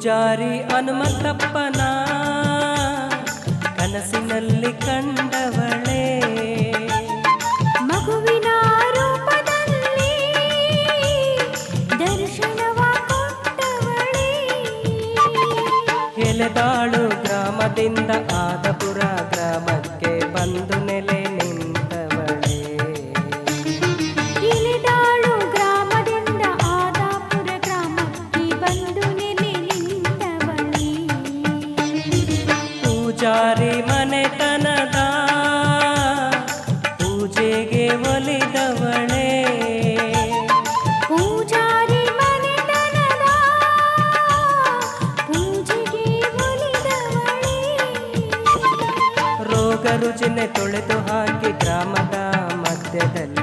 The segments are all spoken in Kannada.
ಪೂಜಾರಿ ಹನುಮಂತಪ್ಪನ ಕನಸಿನಲ್ಲಿ ಕಂಡವಳೇ. ಮಗುವಿನ ರೂಪದಲ್ಲಿ ದರ್ಶನವ ಎಲೆದಾಳು ಗ್ರಾಮದಿಂದ ಆದಪುರ ಗ್ರಾಮಕ್ಕೆ ಪೂಜಾರಿ ಮನೆತನದ ಪೂಜೆಗೆ ಒಲಿದವಣೆ ಪೂಜಾರಿ ಮನೆತನದ ಪೂಜೆಗೆ ಒಲಿದವಣೆ ರೋಗ ರುಜಿನ ತೊಳೆದು ಹಾಕಿ ಗ್ರಾಮದ ಮಧ್ಯದಲ್ಲಿ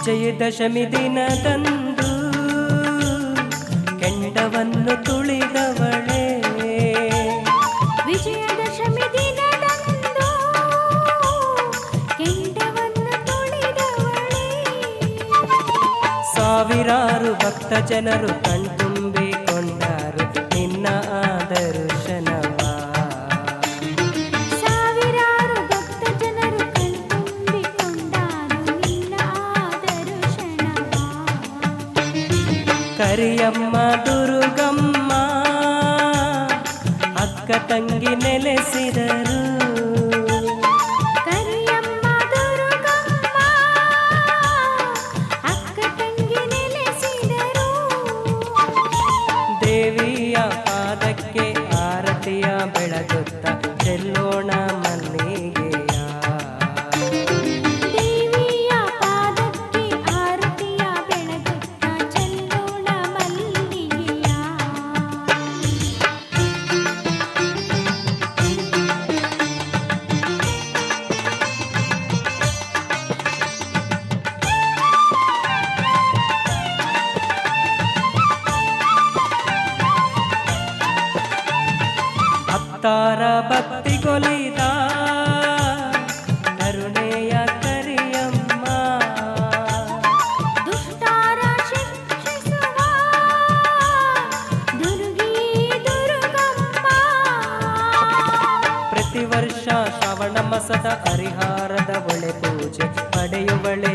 ವಿಜಯದಶಮಿ ದಿನದಂದು ಕೆಂಡವನ್ನು ತುಳಿದವಳೇ ವಿಜಯದಶಮಿ ದಿನದಂದು ಕೆಂಡವನ್ನು ತುಳಿದವಳೇ ಸಾವಿರಾರು ಭಕ್ತ ಜನರು ಕಣ್ತುಂಬಿಕೊಂಡರು ಕರಿಯಮ್ಮ ದುರ್ಗಮ್ಮ ಅಕ್ಕ ತಂಗಿ ನೆಲೆಸಿದರು. ಭಕ್ತಾರ ಭಕ್ತಿಗೊಲಿದ ಕರುಣೆಯ ಕರಿಯಮ್ಮ ದುಷ್ಟಾರ ಶಿಕ್ಷಿಸುವ ದುರ್ಗಿ ದುರ್ಗಮ್ಮ ಪ್ರತಿ ವರ್ಷ ಶ್ರವಣ ಮಸದ ಹರಿಹಾರದ ಒಳೆ ಪೂಜೆ ಪಡೆಯುವಳೆ